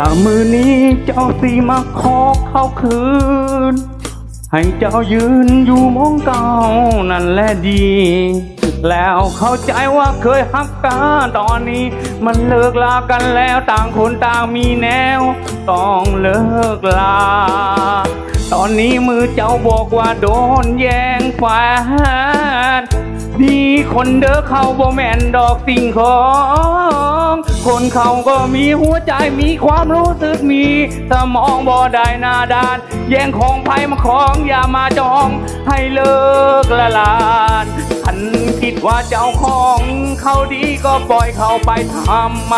ถ้ามือนี้เจ้าสีมาขอเข้าคืน ให้เจ้ายืนอยู่มองเก่านั่นแหละดี แล้วเข้าใจว่าเคยฮักกันตอนนี้ มันเลิกลากันแล้วต่างคนต่างมีแนว ต้องเลิกลา ตอนนี้มือเจ้าบอกว่าโดนแย่งแฟน คนเด้อเขาบ่แม่นดอกสิ่งของ คนเขาก็มีหัวใจมีความรู้สึกมี สมองบ่ได้นาดาน แย่งของไผมาของอย่ามาจองให้เลิกละลานฉันคิดว่าเจ้าของเขาดีก็ปล่อยเขาไปทำไม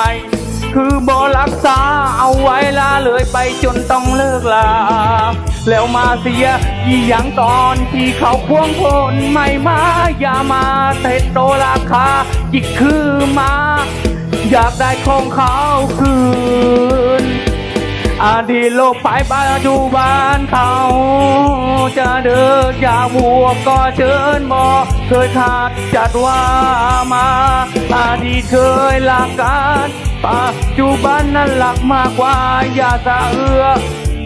คือบ่รักษาเอาไว้ลาเลยไปจนต้องเลิกลา แล้วมาเสียยี่หยังตอนที่เขาควงคนไม่มา อย่ามาเทศโตราคา จิกคือมา อยากได้ของเขาคืน อดีตโลกไปปัจจุบันเขา จะเดินอย่ากบวกก็เชิญบอกเคยขาดจัดว่ามา อดีตเคยหลักการปัจจุบันนั้นหลักมากกว่าอย่าสะเอือ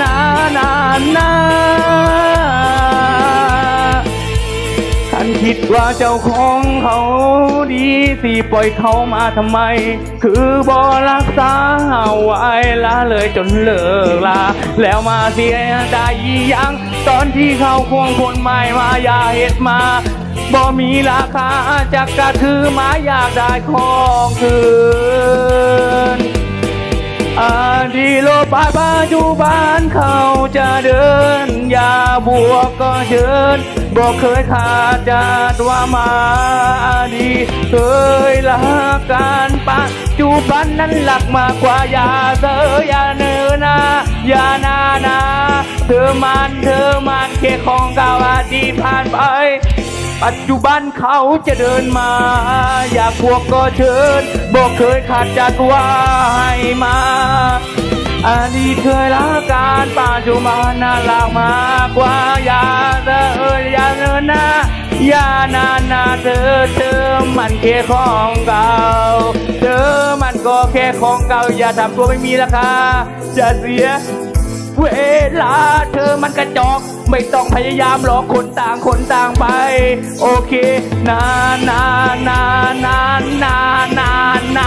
นานานาฉันคิดว่าเจ้าของเขาดีสิปล่อยเขามาทำไม คือบอรักษาไว้ละเลยจนเลิกลา แล้วมาเสียดายยัง ตอนที่เขาควงคนใหม่มาอย่าเห็ดมาบ่มีราคาจักกะถือมาอยากได้ของคืนอดีโลบาป จจุบันเขาจะเดิน อย่าบวกก็เชิญบอกเคยขาดจัดว่ามาดี เคยรักกันปัจจุบันนั้นหลักมากกว่าอย่าเสออย่าเนินนาอย่านานาเธอมันเธอมันแค่ของเก่าอดีตผ่านไปปัจจุบันเขาจะเดินมา อยากพวกก็เชิญบอกเคยขาดจัดว่าให้มา อดีตเคยรักการปัจจุบันน่ารักมากกว่าอย่าเธอเอ่ยอย่าเนินนะอย่านานนาเธอเธอมันแค่ของเก่าเธอมันก็แค่ของเก่าอย่าทำตัวไม่มีราคาจะเสียเวลาเธอมันกระจอก ไม่ต้องพยายามหรอกคนต่างคนต่างไป โอเค นานานานานานานาน